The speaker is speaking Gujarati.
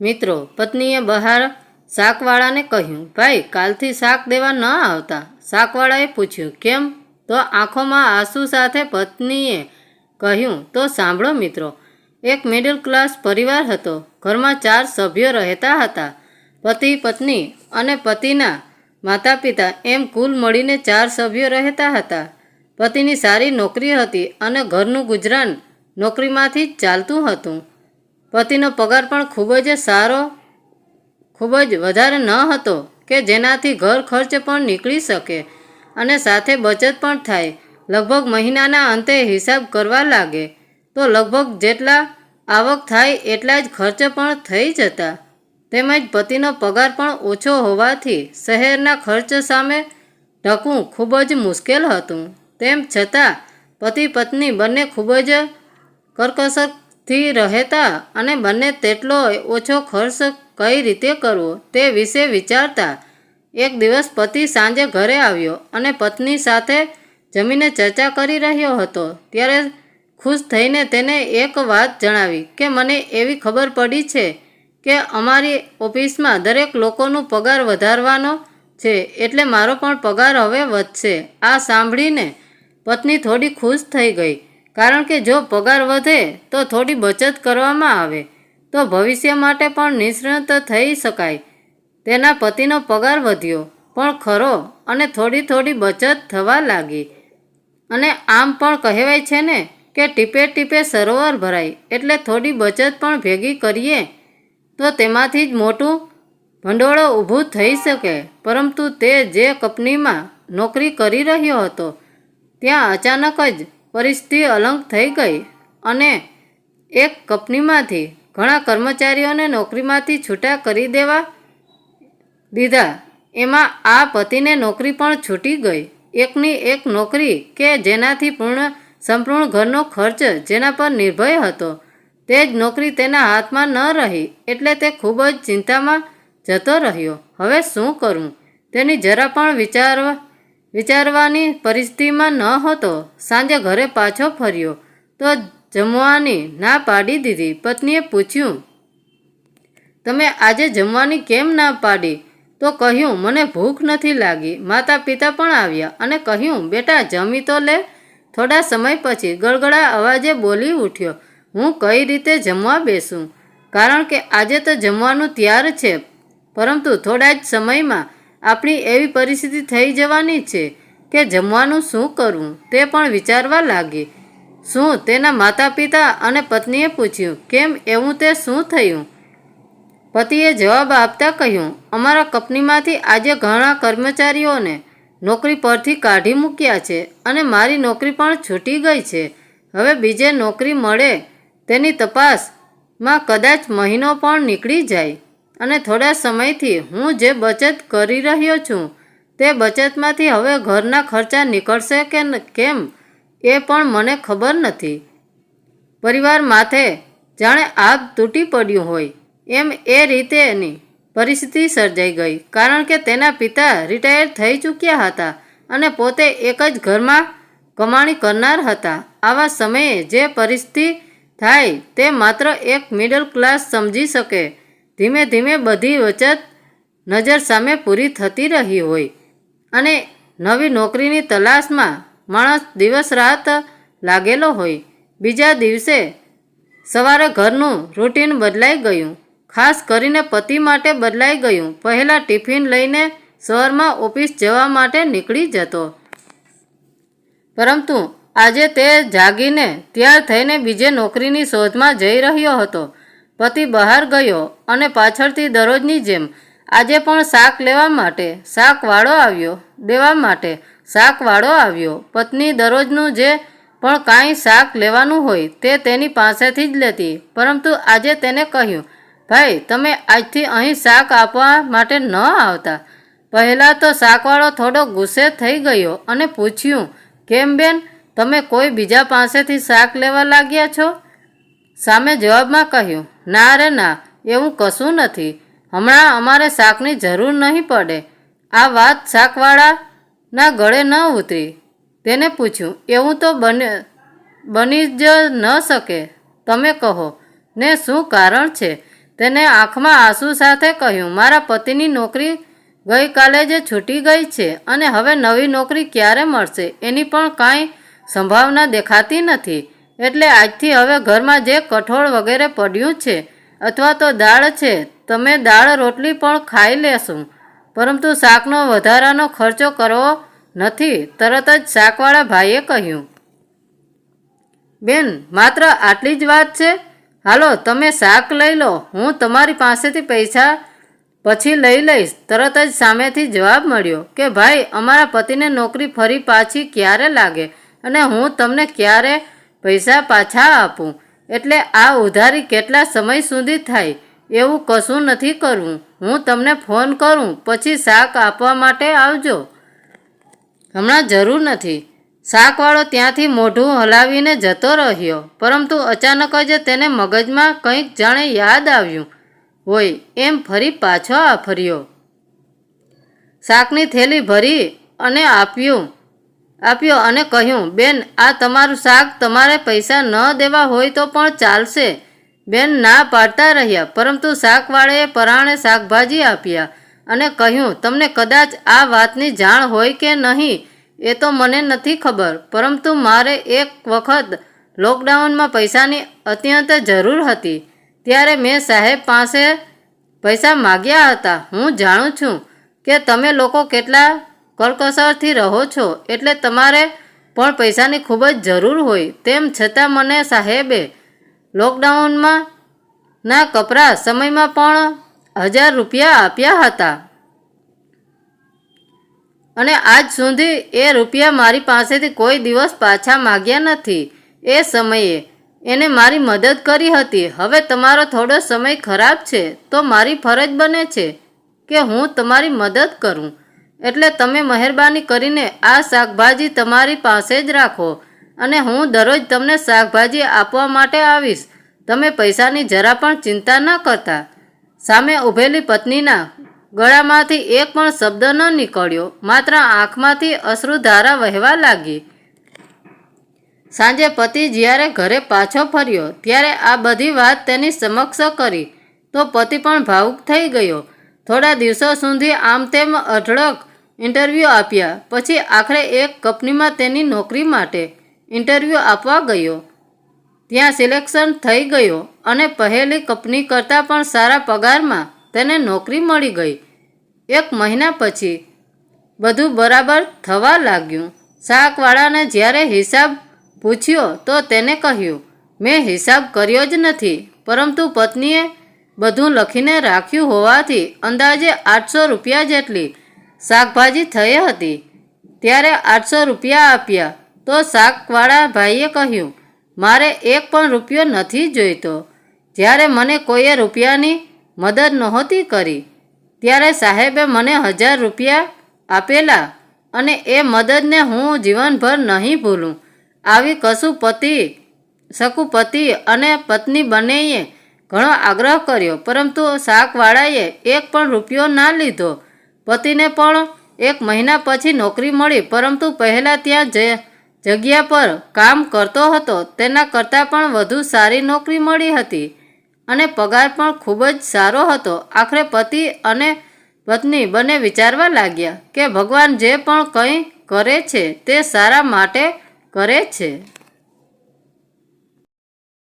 મિત્રો, પત્નીએ બહાર શાકવાળાને કહ્યું, ભાઈ, કાલથી શાક દેવા ન આવતા. શાકવાળાએ પૂછ્યું, કેમ? તો આંખોમાં આંસુ સાથે પત્નીએ કહ્યું, તો સાંભળો મિત્રો, એક મિડલ ક્લાસ પરિવાર હતો. ઘરમાં ચાર સભ્યો રહેતા હતા. પતિ, પત્ની અને પતિના માતા પિતા એમ કુલ મળીને ચાર સભ્યો રહેતા હતા. પતિની સારી નોકરી હતી અને ઘરનું ગુજરાન નોકરીમાંથી જ ચાલતું હતું. પતિનો પગાર પણ ખૂબ જ સારો, ખૂબ જ વધારે ન હતો કે જેનાથી ઘર ખર્ચ પણ નીકળી શકે અને સાથે બચત પણ થાય. લગભગ મહિનાના અંતે હિસાબ કરવા લાગે તો લગભગ જેટલા આવક થાય એટલા જ ખર્ચ પણ થઈ જતા. તેમજ પતિનો પગાર પણ ઓછો હોવાથી શહેરના ખર્ચ સામે ઢકવું ખૂબ જ મુશ્કેલ હતું. તેમ છતાં પતિ પત્ની બંને ખૂબ જ કરકસરથી રહેતા અને બંને તેટલો ઓછો ખર્ચ કઈ રીતે કરવો તે વિશે વિચારતા એક દિવસ પતિ સાંજે ઘરે આવ્યો અને પત્ની સાથે જમીને ચર્ચા કરી રહ્યો હતો. ત્યારે ખુશ થઈને તેને એક વાત જણાવી કે, મને એવી ખબર પડી છે કે અમારી ઓફિસમાં દરેક લોકોનો પગાર વધારવાનો છે, એટલે મારો પણ પગાર હવે વધશે. આ સાંભળીને પત્ની થોડી ખુશ થઈ ગઈ. કારણ કે જો પગાર વધે, તો થોડી બચત કરવામાં આવે. તો ભવિષ્ય માટે પણ નિષ્ણાત થઈ શકાય. તેના પતિનો પગાર વધ્યો, પણ ખરો અને થોડી થોડી બચત થવા લાગી. અને આમ પણ કહેવાય છે ને કે ટીપે ટીપે સરોવર ભરાય, એટલે થોડી બચત પણ ભેગી કરીએ. તો તેમાંથી જ મોટું ભંડોળો ઊભું થઈ શકે. પરંતુ તે જે કંપનીમાં નોકરી કરી રહ્યો હતો, ત્યાં અચાનક જ પરિસ્થિતિ અલંગ થઈ ગઈ અને એક કંપનીમાંથી ઘણા કર્મચારીઓને નોકરીમાંથી છૂટા કરી દેવા દીધા. એમાં આ પતિને નોકરી પણ છૂટી ગઈ. એકની એક નોકરી કે જેનાથી પૂર્ણ સંપૂર્ણ ઘરનો ખર્ચ જેના પર નિર્ભય હતો. તે જ નોકરી તેના હાથમાં ન રહી એટલે તે ખૂબ જ ચિંતામાં જતો રહ્યો. હવે શું કરવું તેની જરા પણ વિચારવા વિચારવાની પરિસ્થિતિમાં ન હતો. સાંજે ઘરે પાછો ફર્યો તો જમવાની ના પાડી દીધી. પત્નીએ પૂછ્યું, તમે આજે જમવાની કેમ ના પાડી? તો કહ્યું, મને ભૂખ નથી લાગી. માતા પિતા પણ આવ્યા અને કહ્યું, બેટા, જમી તો લે. થોડા સમય પછી ગળગળા અવાજે બોલી ઉઠ્યો, હું કઈ રીતે જમવા બેસું? કારણ કે આજે તો જમવાનું તૈયાર છે. પરંતુ થોડા જ સમયમાં આપણી એવી પરિસ્થિતિ થઈ જવાની છે કે જમવાનું શું કરવું તે પણ વિચારવા લાગી. શું તેના માતા પિતા અને પત્નીએ પૂછ્યું, કેમ એવું તે શું થયું? પતિએ જવાબ આપતા કહ્યું, અમારા કંપનીમાંથી આજે ઘણા કર્મચારીઓને નોકરી પરથી કાઢી મૂક્યા છે અને મારી નોકરી પણ છૂટી ગઈ છે. હવે બીજે નોકરી મળે તેની તપાસમાં કદાચ મહિનો પણ નીકળી જાય. અને થોડા સમયથી હું જે બચત કરી રહ્યો છું તે બચતમાંથી હવે ઘરના ખર્ચા નીકળશે કે કેમ? એ પણ મને ખબર નથી. પરિવાર માથે જાણે આગ તૂટી પડ્યું હોય. એમ એ રીતેની પરિસ્થિતિ સર્જાઈ ગઈ, કારણ કે તેના પિતા રિટાયર થઈ ચૂક્યા હતા અને પોતે એક જ ઘરમાં કમાણી કરનાર હતા. આવા સમયે જે પરિસ્થિતિ થાય તે માત્ર એક મિડલ ક્લાસ સમજી શકે ધીમે ધીમે બધી વચત નજર સામે પૂરી થતી રહી હોય. અને નવી નોકરીની તલાશમાં માણસ દિવસ રાત લાગેલો હોય. બીજા દિવસે સવારે ઘરનું રૂટીન બદલાઈ ગયું. ખાસ કરીને પતિ માટે બદલાઈ ગયું. પહેલાં ટિફિન લઈને શહેરમાં ઓફિસ જવા માટે નીકળી જતો. પરંતુ આજે તે જાગીને તૈયાર થઈને બીજે નોકરીની શોધમાં જઈ રહ્યો હતો. પતિ બહાર ગયો અને પાછળથી દરરોજની જેમ આજે પણ શાક લેવા માટે શાકવાળો આવ્યો, દેવા માટે શાકવાળો આવ્યો. પત્ની દરરોજનું જે પણ કાંઈ શાક લેવાનું હોય તે તેની પાસેથી જ લેતી. પરંતુ આજે તેને કહ્યું, ભાઈ, તમે આજથી અહીં શાક આપવા માટે ન આવતા. પહેલાં તો શાકવાળો થોડો ગુસ્સે થઈ ગયો અને પૂછ્યું, કેમ બેન, તમે કોઈ બીજા પાસેથી શાક લેવા લાગ્યા છો? સામે જવાબમાં કહ્યું, ના રે ના, એવું કશું નથી. હમણાં અમારે શાકની જરૂર નહીં પડે. આ વાત શાકવાળાના ગળે ન ઉતરી. તેને પૂછ્યું, એવું તો બને, બની જ ન શકે. તમે કહો, ને શું કારણ છે? તેને આંખમાં આંસુ સાથે કહ્યું, મારા પતિની નોકરી ગઈકાલે જે છૂટી ગઈ છે અને હવે નવી નોકરી ક્યારે મળશે? એની પણ કાંઈ સંભાવના દેખાતી નથી. એટલે આજથી હવે ઘરમાં જે કઠોળ વગેરે પડ્યું છે, અથવા તો દાળ છે, તમે દાળ રોટલી પણ ખાઈ લેશું. પરંતુ શાકનો વધારાનો ખર્ચો કરવો નથી, તરત જ શાકવાળા ભાઈએ કહ્યું. બેન, માત્ર આટલી જ વાત છે? હાલો, તમે શાક લઈ લો, હું તમારી પાસેથી પૈસા પછી લઈ લઈશ. તરત જ સામેથી જવાબ મળ્યો કે, ભાઈ, અમારા પતિને નોકરી ફરી પાછી ક્યારે લાગે? અને હું તમને ક્યારે પૈસા પાછા આપું. એટલે આ ઉધારી કેટલા સમય સુધી થાય એવું કશું નથી કરવું. હું તમને ફોન કરું, પછી શાક આપવા માટે આવજો. હમણાં જરૂર નથી. શાકવાળો ત્યાંથી મોઢું હલાવીને જતો રહ્યો, પરંતુ અચાનક જ તેને મગજમાં કંઈક જાણે યાદ આવ્યું. હોય, એમ ફરી પાછો આ ફર્યો શાકની થેલી ભરી અને આપ્યું. આપ્યો અને કહ્યું, બેન, આ તમારું શાક તમારે પૈસા ન દેવા હોય તો પણ ચાલશે. બેન ના પાડતા રહ્યા, પરંતુ શાકવાળાએ પરાણે શાકભાજી આપ્યા અને કહ્યું, તમને કદાચ આ વાતની જાણ હોય કે નહીં, એ તો મને નથી ખબર, પરંતુ મારે એક વખત લોકડાઉનમાં પૈસાની અત્યંત જરૂર હતી. ત્યારે મેં સાહેબ પાસે પૈસા માગ્યા હતા. હું જાણું છું કે તમે લોકો કેટલા કરકસરથી રહો છો એટલે તમારે પણ પૈસાની ખૂબ જ જરૂર હોય. તેમ છતાં મને સાહેબે લોકડાઉનમાં ના કપરા સમયમાં પણ હજાર રૂપિયા આપ્યા હતા. અને આજ સુધી એ રૂપિયા મારી પાસેથી કોઈ દિવસ પાછા માગ્યા નથી. એ સમયે એને મારી મદદ કરી હતી. હવે તમારો થોડો સમય ખરાબ છે તો મારી ફરજ બને છે કે હું તમારી મદદ કરું. એટલે તમે મહેરબાની કરીને આ શાકભાજી તમારી પાસે જ રાખો અને હું દરરોજ તમને શાકભાજી આપવા માટે આવીશ. તમે પૈસાની જરા પણ ચિંતા ન કરતા. સામે ઊભેલી પત્નીના ગળામાંથી એક પણ શબ્દ ન નીકળ્યો. માત્ર આંખમાંથી અશ્રુધારા વહેવા લાગી. સાંજે પતિ જ્યારે ઘરે પાછો ફર્યો, ત્યારે આ બધી વાત તેની સમક્ષ કરી, તો પતિ પણ ભાવુક થઈ ગયો. થોડા દિવસો સુધી આમ તેમ અઢળક ઇન્ટરવ્યૂ આપ્યા. પછી આખરે એક કંપનીમાં તેની નોકરી માટે ઇન્ટરવ્યૂ આપવા ગયો. ત્યાં સિલેક્શન થઈ ગયો અને પહેલી કંપની કરતાં પણ સારા પગારમાં તેને નોકરી મળી ગઈ. એક મહિના પછી બધું બરાબર થવા લાગ્યું. શાકવાળાને જ્યારે હિસાબ પૂછ્યો તો તેને કહ્યું, મેં હિસાબ કર્યો જ નથી, પરંતુ પત્નીએ બધું લખીને રાખ્યું હોવાથી અંદાજે આઠસો રૂપિયા જેટલી શાકભાજી થઈ હતી. ત્યારે આઠસો રૂપિયા આપ્યા તો શાકવાળા ભાઈએ કહ્યું, મારે એક પણ રૂપિયો નથી જોઈતો. જ્યારે મને કોઈએ રૂપિયાની મદદ નહોતી કરી, ત્યારે સાહેબે મને હજાર રૂપિયા આપેલા અને એ મદદને હું જીવનભર નહીં ભૂલું. આવી કશું પતિ શકું પતિ અને પત્ની બંનેએ ઘણો આગ્રહ કર્યો, પરંતુ શાકવાળાએ એક પણ રૂપિયો ના લીધો. પતિને પણ એક મહિના પછી નોકરી મળી, પરંતુ પહેલાં ત્યાં જે જગ્યા પર કામ કરતો હતો. તેના કરતાં પણ વધુ સારી નોકરી મળી હતી અને પગાર પણ ખૂબ જ સારો હતો. આખરે પતિ અને પત્ની બંને વિચારવા લાગ્યા કે ભગવાન જે પણ કંઈ કરે છે તે સારા માટે કરે છે.